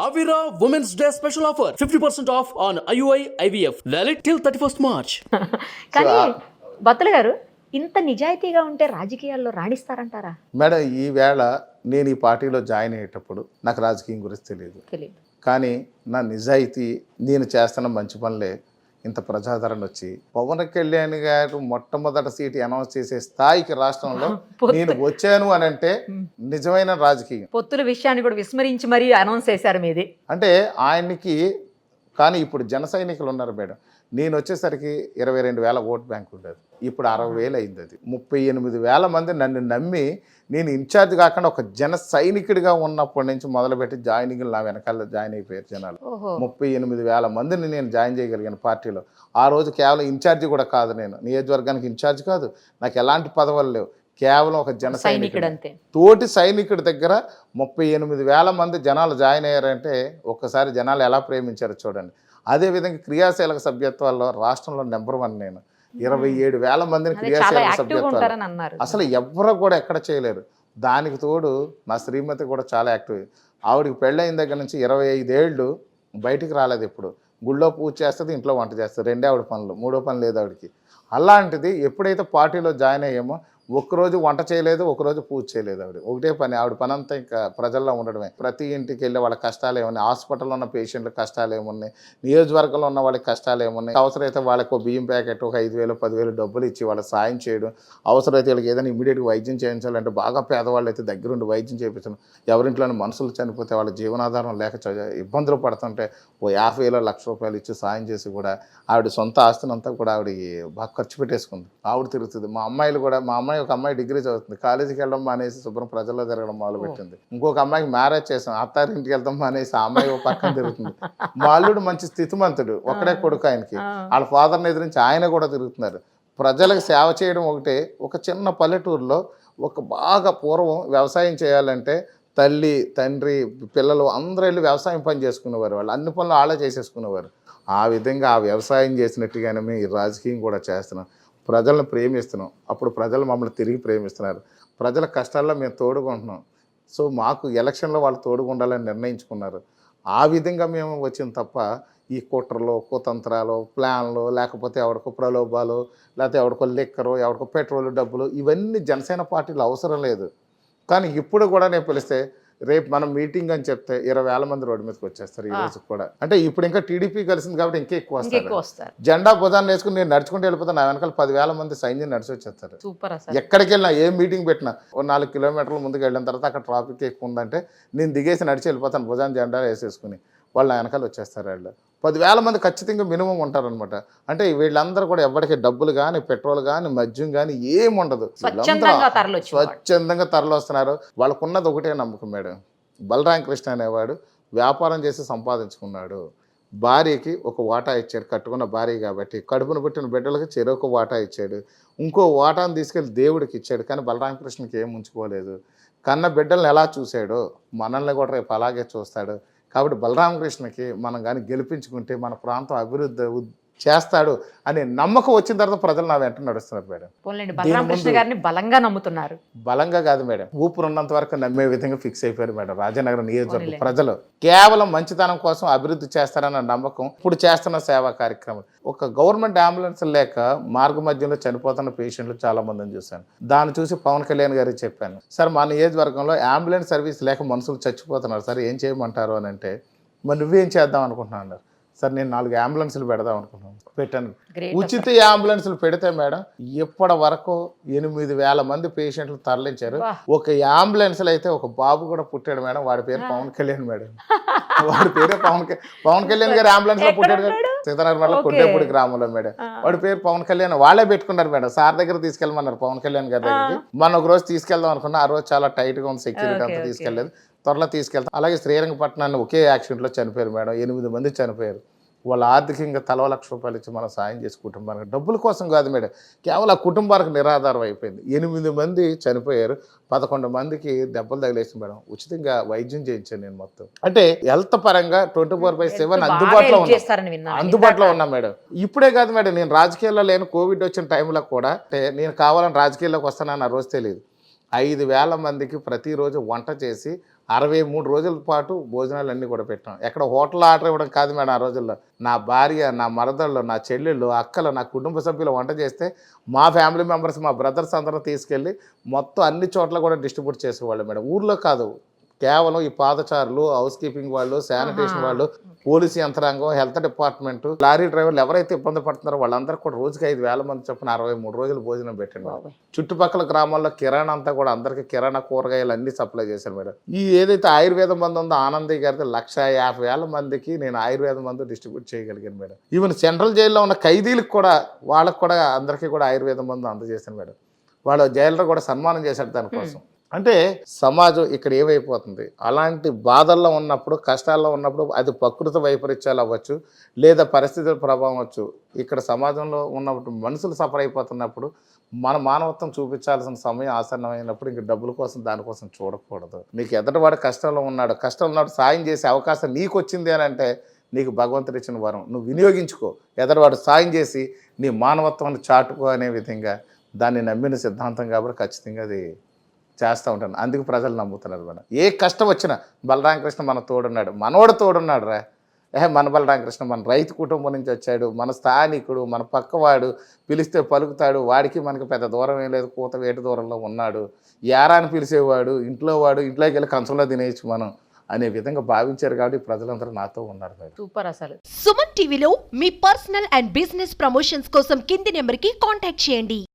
Avira Women's Day special offer 50% off on IUI IVF. Valid till 31st March. కానీ బత్తుల గారు ఇంత నిజాయితీగా ఉంటే రాజకీయాల్లో రాణిస్తారంటారా మేడం ఈ వేళ నేను ఈ పార్టీలో జాయిన్ అయ్యేటప్పుడు నాకు రాజకీయం గురించి తెలియదు తెలియదు కానీ నా నిజాయితీ నేను చేస్తున్న మంచి పనులే ఇంత ప్రజాదరణ వచ్చి పవన్ కళ్యాణ్ గారు మొట్టమొదటి సీట్ అనౌన్స్ చేసే స్థాయికి రాష్ట్రంలో నేను వచ్చాను అని అంటే నిజమైన రాజకీయం. పొత్తుల విషయాన్ని కూడా విస్మరించి మరీ అనౌన్స్ చేశారు మీది. అంటే ఆయనకి కానీ ఇప్పుడు జన సైనికులు ఉన్నారు మేడం. నేను వచ్చేసరికి ఇరవై రెండు వేల ఓట్ బ్యాంక్ ఉండేది. ఇప్పుడు అరవై వేలు అయింది అది ముప్పై ఎనిమిది వేల మంది నన్ను నమ్మి నేను ఇన్ఛార్జ్ కాకుండా ఒక జన సైనికుడిగా ఉన్నప్పటి నుంచి మొదలుపెట్టి జాయినింగ్ నా వెనకాల జాయిన్ అయిపోయారు జనాలు. ముప్పై ఎనిమిది వేల మందిని నేను జాయిన్ చేయగలిగాను పార్టీలో. ఆ రోజు కేవలం ఇన్ఛార్జి కూడా కాదు నేను. నియోజకవర్గానికి ఇన్ఛార్జ్ కాదు. నాకు ఎలాంటి పదవులు లేవు. కేవలం ఒక జన సైనికుడు తోటి సైనికుడి దగ్గర ముప్పై ఎనిమిది వేల మంది జనాలు జాయిన్ అయ్యారంటే ఒక్కసారి జనాలు ఎలా ప్రేమించారో చూడండి. అదేవిధంగా క్రియాశీలక సభ్యత్వాల్లో రాష్ట్రంలో నెంబర్ వన్ నేను. ఇరవై ఏడు వేల మందిని క్రియాశీలక సభ్యత్వాలు. అసలు ఎవ్వరు కూడా ఎక్కడ చేయలేరు. దానికి తోడు నా శ్రీమతి కూడా చాలా యాక్టివ్ ఆవిడకి పెళ్ళైన దగ్గర నుంచి ఇరవై ఐదేళ్ళు బయటికి రాలేదు ఇప్పుడు గుళ్ళో పూజ చేస్తుంది ఇంట్లో వంట చేస్తుంది. రెండే ఆవిడ పనులు మూడో పని లేదు ఆవిడకి. అలాంటిది ఎప్పుడైతే పార్టీలో జాయిన్ అయ్యామో ఒక్కరోజు వంట చేయలేదు ఒకరోజు పూజ చేయలేదు ఆవిడ. ఒకటే పని ఆవిడ పని అంతా ఇంకా ప్రజల్లో ఉండడమే. ప్రతి ఇంటికి వెళ్ళి వాళ్ళ కష్టాలు ఏమున్నాయి? హాస్పిటల్లో ఉన్న పేషెంట్ల కష్టాలు ఏమున్నాయి? నియోజకవర్గంలో ఉన్న వాళ్ళకి కష్టాలు ఏమున్నాయి? అవసరమైతే వాళ్ళకి ఒక బియ్యం ప్యాకెట్ ఒక ఐదు వేలు పదివేలు డబ్బులు ఇచ్చి వాళ్ళకి సాయం చేయడం. అవసరమైతే వీళ్ళకి ఏదైనా ఇమీడియట్గా వైద్యం చేయించాలంటే బాగా పేదవాళ్ళు అయితే దగ్గరుండి వైద్యం చేయించడం ఎవరింట్లోని మనుషులు చనిపోతే వాళ్ళ జీవనాధారం లేక చ- ఇబ్బందులు పడుతుంటే ఓ యాభై వేల లక్ష రూపాయలు ఇచ్చి సాయం చేసి కూడా ఆవిడ సొంత ఆస్తిని అంతా కూడా ఆవిడ బాగా ఖర్చు పెట్టేసుకుంది. ఆవిడ తిరుగుతుంది. మా అమ్మాయిలు కూడా మా అమ్మాయి ఒక అమ్మాయి డిగ్రీ చదువుతుంది. కాలేజీకి వెళ్ళడం మానేసి శుభ్రం ప్రజల్లో తిరగడం మొదలుపెట్టింది. ఇంకొక అమ్మాయికి మ్యారేజ్ చేసాం. అత్తారింటికి వెళ్తాం మానేసి ఆ అమ్మాయి ఒక పక్కన తిరుగుతుంది. మా అల్లుడు మంచి స్థితిమంతుడు. ఒక్కడే కొడుకు ఆయనకి. వాళ్ళ ఫాదర్ని ఎదిరించి ఆయన కూడా తిరుగుతున్నారు. ప్రజలకు సేవ చేయడం ఒకటే. ఒక చిన్న పల్లెటూరులో ఒక బాగా పూర్వం వ్యవసాయం చేయాలంటే తల్లి తండ్రి పిల్లలు అందరూ వెళ్ళి వ్యవసాయం పని చేసుకునేవారు. వాళ్ళు అన్ని పనులు వాళ్ళే చేసేసుకునేవారు. ఆ విధంగా ఆ వ్యవసాయం చేసినట్టుగానే మేము ఈ రాజకీయం కూడా చేస్తున్నాం. ప్రజలను ప్రేమిస్తున్నాం. అప్పుడు ప్రజలు మమ్మల్ని తిరిగి ప్రేమిస్తున్నారు. ప్రజల కష్టాల్లో మేము తోడుకుంటున్నాం. సో మాకు ఎలక్షన్లో వాళ్ళు తోడుగా ఉండాలని నిర్ణయించుకున్నారు. ఆ విధంగా మేము వచ్చిన తప్ప ఈ కుట్రలు కుతంత్రాలు ప్లాన్లు లేకపోతే ఎవరికో ప్రలోభాలు లేకపోతే ఎవరికో లిక్కరు ఎవరికో పెట్రోల్ డబ్బులు ఇవన్నీ జనసేన పార్టీలు అవసరం లేదు. కానీ ఇప్పుడు కూడా నేను పిలిస్తే రేపు మనం మీటింగ్ అని చెప్తే ఇరవై వేల మంది రోడ్డు మీదకి వచ్చేస్తారు ఈ రోజు కూడా. అంటే ఇప్పుడు ఇంకా టీడీపీ కలిసింది కాబట్టి ఇంకా ఎక్కువ వస్తారు. జెండా భుజాన్ని వేసుకుని నేను నడుచుకుంటూ వెళ్ళిపోతే నా వెనకాల పదివేల మంది సైన్యం నడిచి వచ్చేస్తారు. సూపర్ ఎక్కడికి వెళ్ళినా ఏ మీటింగ్ పెట్టినా ఓ నాలుగు కిలోమీటర్ల ముందుకు వెళ్ళిన తర్వాత అక్కడ ట్రాఫిక్ ఎక్కువ ఉందంటే నేను దిగేసి నడిచి వెళ్ళిపోతాను భుజాన్ని జెండా వేసేసుకుని వాళ్ళు నా వెనకాల వచ్చేస్తారు వాళ్ళు. పదివేల మంది ఖచ్చితంగా మినిమం ఉంటారనమాట అంటే వీళ్ళందరూ కూడా ఎవరికి డబ్బులు కానీ పెట్రోల్ కానీ మద్యం కానీ ఏం ఉండదు. స్వచ్ఛందంగా స్వచ్ఛందంగా తరలిస్తున్నారు. వాళ్ళకున్నది ఒకటే నమ్మకం మేడం. బలరాం కృష్ణ అనేవాడు వ్యాపారం చేసి సంపాదించుకున్నాడు. భార్యకి ఒక వాటా ఇచ్చాడు కట్టుకున్న భార్య కాబట్టి కడుపును పుట్టిన బిడ్డలకి చెరొక వాటా ఇచ్చాడు. ఇంకో వాటాను తీసుకెళ్ళి దేవుడికి ఇచ్చాడు కానీ బలరామకృష్ణకి ఏం ఉంచుకోలేదు. కన్న బిడ్డల్ని ఎలా చూశాడో మనల్ని కూడా రేపు అలాగే చూస్తాడు. కాబట్టి బలరామకృష్ణకి మనం కానీ గెలిపించుకుంటే మన ప్రాంతం అభివృద్ధి చేస్తాడు అనే నమ్మకం వచ్చిన తర్వాత ప్రజలు నా వెంట నడుస్తున్నారు మేడం. పోన్లేండి బలరామకృష్ణ గారిని బలంగా నమ్ముతున్నారు. బలంగా కాదు మేడం. ఊపిరి ఉన్నంత వరకు నమ్మే విధంగా ఫిక్స్ అయిపోయారు మేడం. రాజనగరం నియోజకవర్గ ప్రజలు కేవలం మంచితనం కోసం అభివృద్ధి చేస్తారన్న నమ్మకం ఇప్పుడు చేస్తున్న సేవా కార్యక్రమం. ఒక గవర్నమెంట్ అంబులెన్స్ లేక మార్గ మధ్యలో చనిపోతున్న పేషెంట్లు చాలా మందిని చూశాను. దాన్ని చూసి పవన్ కళ్యాణ్ గారికి చెప్పాను. సార్ మా నియోజకవర్గంలో అంబులెన్స్ సర్వీస్ లేక మనుషులు చచ్చిపోతున్నారు. సార్ ఏం చేయమంటారు? అని అంటే మరి నువ్వేం చేద్దాం అనుకుంటున్నాను సార్ నేను నాలుగు అంబులెన్స్లు పెడదాం అనుకున్నాను పెట్టాను. ఉచిత అంబులెన్స్లు పెడితే మేడం ఇప్పటి వరకు ఎనిమిది వేల మంది పేషెంట్లు తరలించారు. ఒక అంబులెన్స్లో అయితే ఒక బాబు కూడా పుట్టాడు మేడం వాడి పేరు పవన్ కళ్యాణ్ మేడం. వాడి పేరే పవన్ పవన్ కళ్యాణ్ గారు అంబులెన్స్లో పుట్టాడు Okay. కొట్టేపూడి గ్రామంలో మేడం. వాడి పేరు పవన్ కళ్యాణ్ వాళ్ళే పెట్టుకున్నారు మేడం. సార్ దగ్గర తీసుకెళ్ళమన్నారు పవన్ కళ్యాణ్ గారి దగ్గరికి. మన ఒక రోజు తీసుకెళ్దాం అనుకున్నా ఆ రోజు చాలా టైట్గా ఉంది సెక్యూరిటీ అంతా okay. త్వరలో తీసుకెళ్తాం. అలాగే శ్రీరంగపట్నాన్ని ఒకే యాక్సిడెంట్లో చనిపోయారు మేడం. ఎనిమిది మంది చనిపోయారు. వాళ్ళు ఆర్థికంగా తలవ లక్ష రూపాయలు ఇచ్చి మనం సాయం చేసి కుటుంబానికి. డబ్బుల కోసం కాదు మేడం. కేవలం ఆ కుటుంబానికి నిరాధారం అయిపోయింది. ఎనిమిది మంది చనిపోయారు. పదకొండు మందికి దెబ్బలు తగిలేసి మేడం. ఉచితంగా వైద్యం చేయించాను నేను మొత్తం. అంటే హెల్త్ పరంగా ట్వంటీ ఫోర్ బై సెవెన్ అందుబాటులో ఉన్నాం. అందుబాటులో ఉన్నా మేడం. ఇప్పుడే కాదు మేడం నేను రాజకీయాల్లో లేను. కోవిడ్ వచ్చిన టైంలో కూడా అంటే నేను కావాలని రాజకీయాల్లోకి వస్తానని ఆ రోజు తెలియదు. ఐదు వేల మందికి ప్రతిరోజు వంట చేసి అరవై మూడు రోజుల పాటు భోజనాలు అన్నీ కూడా పెట్టాం. ఎక్కడ హోటల్ ఆర్డర్ ఇవ్వడం కాదు మేడం ఆ రోజుల్లో. నా భార్య నా మరదళ్ళు నా చెల్లెళ్ళు అక్కలు నా కుటుంబ సభ్యులు వంట చేస్తే మా ఫ్యామిలీ మెంబర్స్ మా బ్రదర్స్ అందరం తీసుకెళ్ళి మొత్తం అన్ని చోట్ల కూడా డిస్ట్రిబ్యూట్ చేసేవాళ్ళు మేడం. ఊర్లో కాదు కేవలం ఈ పాదచారులు హౌస్ కీపింగ్ వాళ్ళు శానిటేషన్. వాళ్ళు పోలీసు యంత్రాంగం హెల్త్ డిపార్ట్మెంట్ లారీ డ్రైవర్లు ఎవరైతే ఇబ్బంది పడుతున్నారో వాళ్ళందరూ కూడా రోజుకి ఐదు వేల మంది చొప్పున అరవై మూడు రోజులు భోజనం పెట్టండి. చుట్టుపక్కల గ్రామాల్లో కిరాణా అంతా కూడా అందరికి కిరాణా కూరగాయలు అన్ని సప్లై చేశారు మేడం. ఈ ఏదైతే ఆయుర్వేద మందు ఉందో ఆనందయ్య గారితో లక్ష యాభై వేల మందికి నేను ఆయుర్వేద మందు డిస్ట్రిబ్యూట్ చేయగలిగాను మేడం. ఈవెన్ సెంట్రల్ జైల్లో ఉన్న ఖైదీలకు కూడా వాళ్ళకు కూడా అందరికీ కూడా ఆయుర్వేద మందు అందజేశాను మేడం. వాళ్ళ జైల్లో కూడా సన్మానం చేశాడు దానికోసం. అంటే సమాజం ఇక్కడ ఏమైపోతుంది? అలాంటి బాధల్లో ఉన్నప్పుడు కష్టాల్లో ఉన్నప్పుడు అది ప్రకృతి వైపరీత్యాలు అవ్వచ్చు లేదా పరిస్థితుల ప్రభావం అవ్వచ్చు. ఇక్కడ సమాజంలో ఉన్నప్పుడు మనుషులు సఫర్ అయిపోతున్నప్పుడు మన మానవత్వం చూపించాల్సిన సమయం ఆసన్నమైనప్పుడు ఇంక డబ్బుల కోసం దానికోసం చూడకూడదు. నీకు ఎదటివాడు కష్టంలో ఉన్నాడు కష్టంలో ఉన్నాడు సాయం చేసే అవకాశం నీకు వచ్చింది అని అంటే నీకు భగవంతుడు ఇచ్చిన వరం. నువ్వు వినియోగించుకో. ఎదటివాడు సాయం చేసి నీ మానవత్వాన్ని చాటుకో అనే విధంగా దాన్ని నమ్మిన సిద్ధాంతం కాబట్టి ఖచ్చితంగా అది చేస్తూ ఉంటాను. అందుకు ప్రజలు నమ్ముతున్నారు మనం ఏ కష్టం వచ్చినా బలరామకృష్ణ మన తోడున్నాడు. మనోడు తోడున్నాడు రా. ఏ మన బలరామకృష్ణ మన రైతు కుటుంబం నుంచి వచ్చాడు. మన స్థానికుడు మన పక్కవాడు పిలిస్తే పలుకుతాడు. వాడికి మనకి పెద్ద దూరం ఏం లేదు. కూత వేటి దూరంలో ఉన్నాడు. యారాని పిలిచేవాడు ఇంట్లో వాడు ఇంట్లోకి వెళ్ళి కంచంలో తినేయచ్చు మనం అనే విధంగా భావించారు కాబట్టి ప్రజలందరూ నాతో ఉన్నారు సూపర్ అసలు. సుమన్ టీవీలో మీ పర్సనల్ అండ్ బిజినెస్ ప్రమోషన్స్ కోసం కింది నెంబర్కి కాంటాక్ట్ చేయండి.